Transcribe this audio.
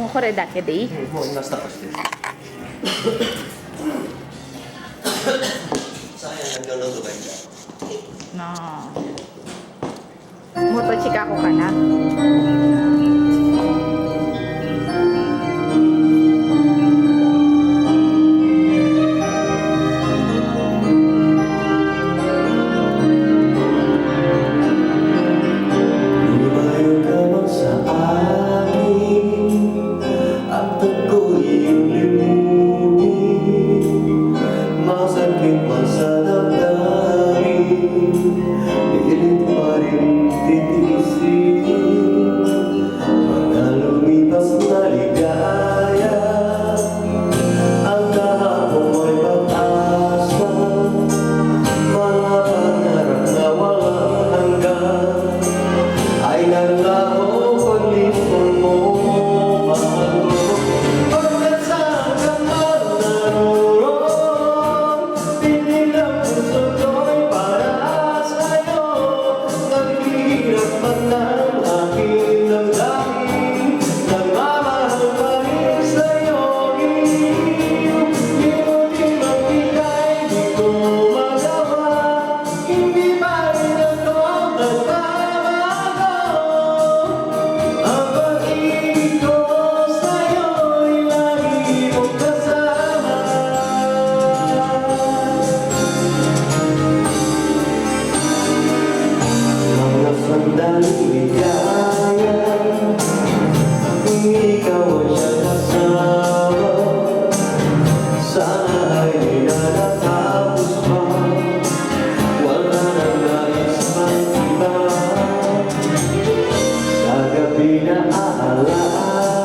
もうこれだけでいい、うん、もう今スタートしてる na motochika ko ka na que pasada 올라가